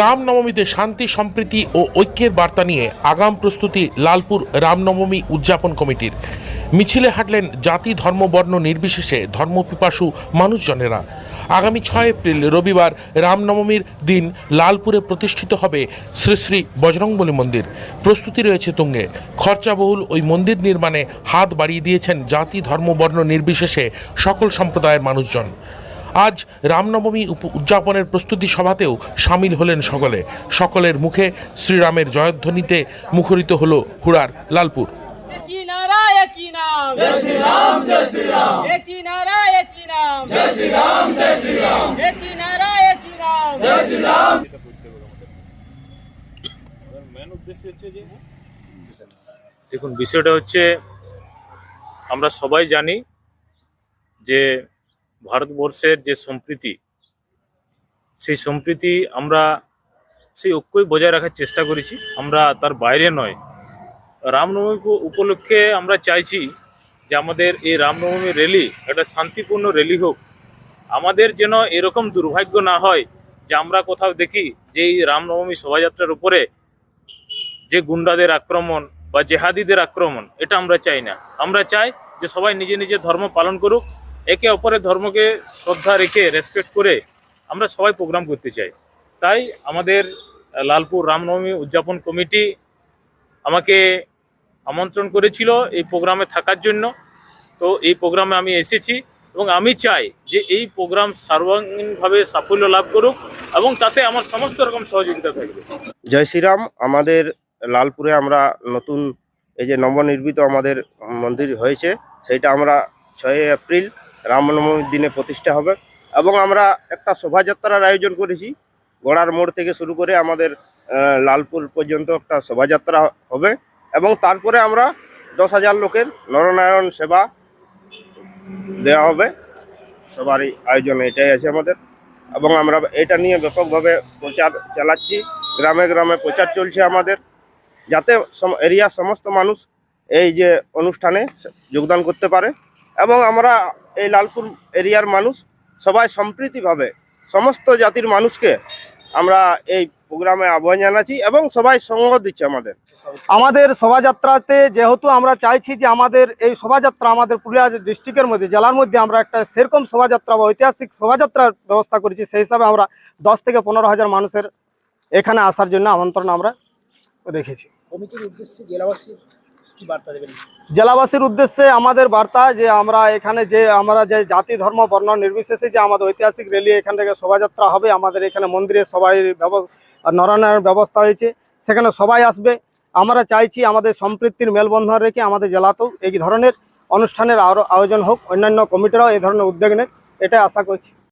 রামনবমীতে শান্তি, সম্প্রীতি ও ঐক্যের বার্তা নিয়ে আগাম প্রস্তুতি লালপুর রামনবমী উদযাপন কমিটির। মিছিলে হাঁটলেন জাতি, ধর্ম, বর্ণ নির্বিশেষে ধর্মপিপাসু মানুষজনেরা। আগামী ছয় এপ্রিল রবিবার রামনবমীর দিন লালপুরে প্রতিষ্ঠিত হবে শ্রী শ্রী বজরংবলী মন্দির। প্রস্তুতি রয়েছে তুঙ্গে। খরচাবহুল ওই মন্দির নির্মাণে হাত বাড়িয়ে দিয়েছেন জাতি, ধর্ম, বর্ণ নির্বিশেষে সকল সম্প্রদায়ের মানুষজন। আজ রামনবমী উপ- উদযাপনের প্রস্তুতি সভাতেও সামিল হলেন সকলে। সকলের মুখে শ্রীরামের জয়ধ্বনিতে মুখরিত হল হুড়ার লালপুর। একই নারা একই নাম। জয় শ্রী রাম জয় শ্রী রাম একই নারা একই নাম। জয় শ্রী রাম জয় শ্রী রাম একই নারা একই নাম। জয় শ্রী রাম দেখুন বিষয়টা হচ্ছে আমরা সবাই জানি যে ভারতবর্ষের যে সম্প্রীতি, সেই সম্প্রীতি আমরা সেই ঐক্যই বজায় রাখার চেষ্টা করেছি। আমরা তার বাইরে নয়। রামনবমী উপলক্ষে আমরা চাইছি যে আমাদের এই রামনবমী র্যালি একটা শান্তিপূর্ণ র্যালি হোক। আমাদের যেন এরকম দুর্ভাগ্য না হয় যে আমরা কোথাও দেখি যে এই রামনবমী শোভাযাত্রার উপরে যে গুন্ডাদের আক্রমণ বা জেহাদিদের আক্রমণ, এটা আমরা চাই না। আমরা চাই যে সবাই নিজে নিজে ধর্ম পালন করুক একে অপরের ধর্মকে শ্রদ্ধা রেখে রেসপেক্ট করে আমরা সবাই প্রোগ্রাম করতে চাই। তাই আমাদের লালপুর রামনবমী উদযাপন কমিটি আমাকে আমন্ত্রণ করেছিল এই প্রোগ্রামে থাকার জন্য। তো এই প্রোগ্রামে আমি এসেছি এবং আমি চাই যে এই প্রোগ্রাম সর্বাঙ্গীনভাবে সাফল্য লাভ করুক এবং তাতে আমার সমস্ত রকম সহযোগিতা থাকবে। জয় শ্রীরাম, আমাদের লালপুরে আমরা নতুন এই যে নবনির্মিত আমাদের মন্দির হয়েছে সেইটা আমরা ছয় এপ্রিল রামনবমীর দিনে প্রতিষ্ঠা হবে। এবং আমরা একটা শোভাযাত্রার আয়োজন করেছি। গোড়ার মোড় থেকে শুরু করে আমাদের লালপুর পর্যন্ত একটা শোভাযাত্রা হবে। এবং তারপরে আমরা দশ হাজার লোকের নরনারায়ণ সেবা দেওয়া হবে। সবারই আয়োজন এটাই আছে আমাদের। এবং আমরা এটা নিয়ে ব্যাপকভাবে প্রচার চালাচ্ছি। গ্রামে গ্রামে প্রচার চলছে আমাদের। যাতে এরিয়ার সমস্ত মানুষ এই যে অনুষ্ঠানে যোগদান করতে পারে। এবং আমরা এই লালপুর এরিয়ার মানুষ সবাই সম্প্রীতিভাবে সমস্ত জাতির মানুষকে আমরা এই প্রোগ্রামে আহ্বান জানাচ্ছি এবং সবাই সঙ্গ দিচ্ছে আমাদের। আমাদের শোভাযাত্রাতে যেহেতু আমরা চাইছি যে আমাদের এই শোভাযাত্রা আমাদের পুরুলিয়া ডিস্ট্রিক্টের মধ্যে জেলার মধ্যে আমরা একটা সেরকম শোভাযাত্রা বা ঐতিহাসিক শোভাযাত্রার ব্যবস্থা করেছি সেই হিসাবে আমরা দশ থেকে পনেরো হাজার মানুষের এখানে আসার জন্য আমন্ত্রণ আমরা রেখেছি। কমিটির উদ্দেশ্যে দেবেন জেলাবাসীর উদ্দেশ্যে আমাদের বার্তা যে আমরা এখানে যে আমরা যে জাতি, ধর্ম, বর্ণ নির্বিশেষে যে আমাদের ঐতিহাসিক র্যালি এখান থেকে শোভাযাত্রা হবে, আমাদের এখানে মন্দিরে সবাই নরনারায়ণ ব্যবস্থা হয়েছে, সেখানে সবাই আসবে। আমরা চাইছি আমাদের সম্পৃক্তির মেলবন্ধন রেখে আমাদের জেলাতেও এই ধরনের অনুষ্ঠানের আয়োজন হোক, অন্যান্য কমিটিরাও এই ধরনের উদ্যোগ নেয় এটাই আশা করছি।